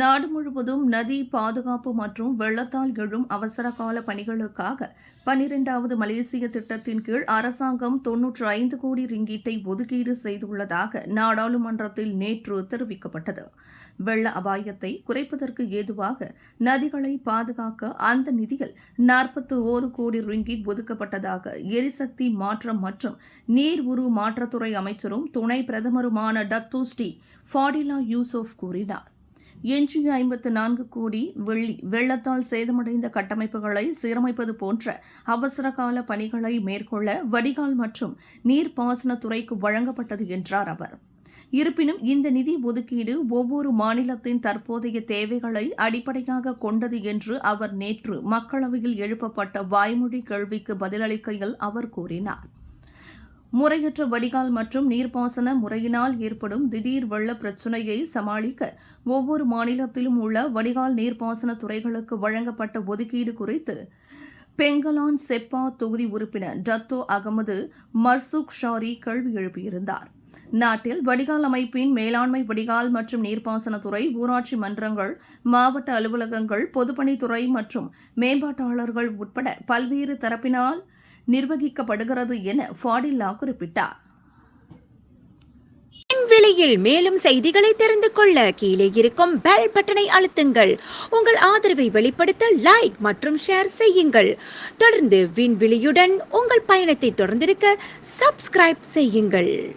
நாடு முழுவதும் நதி பாதுகாப்பு மற்றும் வெள்ளத்தால் எழும் அவசரகால பணிகளுக்காக பனிரெண்டாவது மலேசிய திட்டத்தின் கீழ் அரசாங்கம் தொன்னூற்று ஐந்து கோடி ரிங்கீட்டை ஒதுக்கீடு செய்துள்ளதாக நாடாளுமன்றத்தில் நேற்று தெரிவிக்கப்பட்டது. வெள்ள அபாயத்தை குறைப்பதற்கு ஏதுவாக நதிகளை பாதுகாக்க அந்த நிதியில் நாற்பத்து ஓரு கோடி ரிங்கிட் ஒதுக்கப்பட்டதாக எரிசக்தி மாற்றம் மற்றும் நீர் உரு மாற்றத்துறை அமைச்சரும் துணை பிரதமருமான டத்து ஸ்ரீ ஃபாடிலா யூசுப் கூறினார். எஞ்சிய ஐம்பத்து நான்கு கோடி வெள்ளி வெள்ளத்தால் சேதமடைந்த கட்டமைப்புகளை சீரமைப்பது போன்ற அவசரகால பணிகளை மேற்கொள்ள வடிகால் மற்றும் நீர்ப்பாசனத்துறைக்கு வழங்கப்பட்டது என்றார் அவர். இருப்பினும் இந்த நிதி ஒதுக்கீடு ஒவ்வொரு மாநிலத்தின் தற்போதைய தேவைகளை அடிப்படையாக கொண்டது என்று அவர் நேற்று மக்களவையில் எழுப்பப்பட்ட வாய்மொழி கேள்விக்கு பதிலளிக்கையில் அவர் கூறினார். முறையற்ற வடிகால் மற்றும் நீர்ப்பாசன முறையினால் ஏற்படும் திடீர் வெள்ள பிரச்சினையை சமாளிக்க ஒவ்வொரு மாநிலத்திலும் உள்ள வடிகால் நீர்ப்பாசன துறைகளுக்கு வழங்கப்பட்ட ஒதுக்கீடு குறித்து பெங்கலான் செப்பா தொகுதி உறுப்பினர் டத்தோ அகமது மர்சுக் ஷாரி கேள்வி எழுப்பியிருந்தார். நாட்டில் வடிகால் அமைப்பின் மேலாண்மை வடிகால் மற்றும் நீர்ப்பாசனத்துறை ஊராட்சி மன்றங்கள் மாவட்ட அலுவலகங்கள் பொதுப்பணித்துறை மற்றும் மேம்பாட்டாளர்கள் உட்பட பல்வேறு தரப்பினால் நிர்வகிக்கப்படுகிறது என ஃபாடில்லா குறிப்பிட்டார். விலையில் மேலும் செய்திகளை தெரிந்து கொள்ள கீழே இருக்கும் பெல் பட்டனை அழுத்துங்கள். உங்கள் ஆதரவை வெளிப்படுத்த லைக் மற்றும் ஷேர் செய்யுங்கள். தொடர்ந்து விண்வெளியுடன் உங்கள் பயணத்தை தொடர்ந்திருக்க சப்ஸ்கிரைப் செய்யுங்கள்.